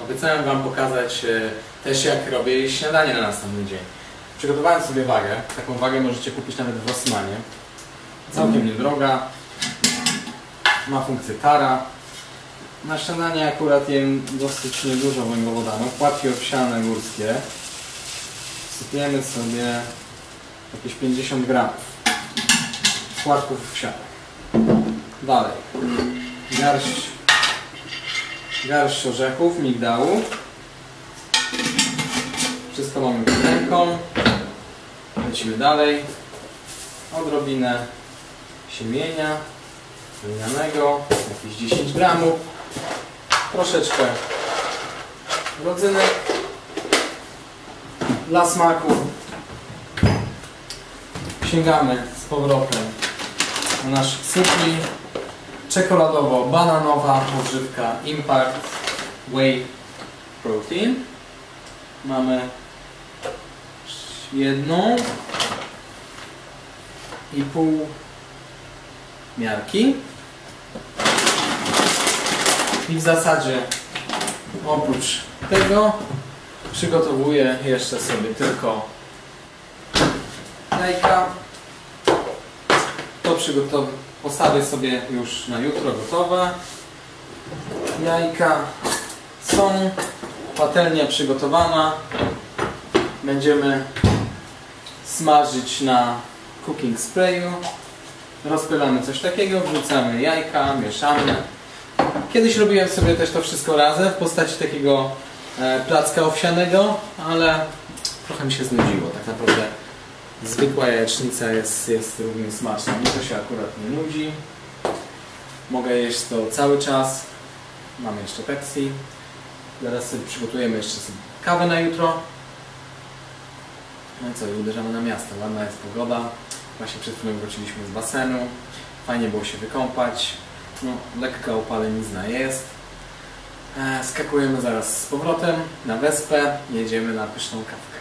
Obiecałem Wam pokazać e, też jak robię śniadanie na następny dzień. Przygotowałem sobie wagę. Taką wagę możecie kupić nawet w Rossmanie. Całkiem niedroga. Ma funkcję tara. Na śniadanie akurat jem dosyć niedużo węglowodanów. Płatki owsiane górskie. Sypiemy sobie jakieś 50 gramów płatków owsianych. Dalej. Garść, garść orzechów, migdału. Wszystko mamy pod ręką. Lecimy dalej. Odrobinę siemienia lnianego, jakieś 10 gramów. Troszeczkę rodzynek dla smaku. Sięgamy z powrotem na nasz sypli czekoladowo-bananowa odżywka Impact Whey Protein. Mamy jedną i pół miarki. I w zasadzie oprócz tego przygotowuję jeszcze sobie tylko jajka. To przygotow- postawię sobie już na jutro gotowe. Jajka są. Patelnia przygotowana. Będziemy smażyć na cooking sprayu. Rozpylamy coś takiego, wrzucamy jajka, mieszamy. Kiedyś robiłem sobie też to wszystko razem w postaci takiego e, placka owsianego, ale trochę mi się znudziło. Tak naprawdę zwykła jajecznica jest, jest równie smaczna. Mi to się akurat nie nudzi. Mogę jeść to cały czas. Mamy jeszcze Pepsi. Zaraz sobie przygotujemy jeszcze sobie kawę na jutro. No i co, uderzamy na miasto. Ładna jest pogoda. Właśnie przed chwilą wróciliśmy z basenu. Fajnie było się wykąpać. No, lekka opalenizna jest. E, skakujemy zaraz z powrotem na wespę. Jedziemy na pyszną kawkę.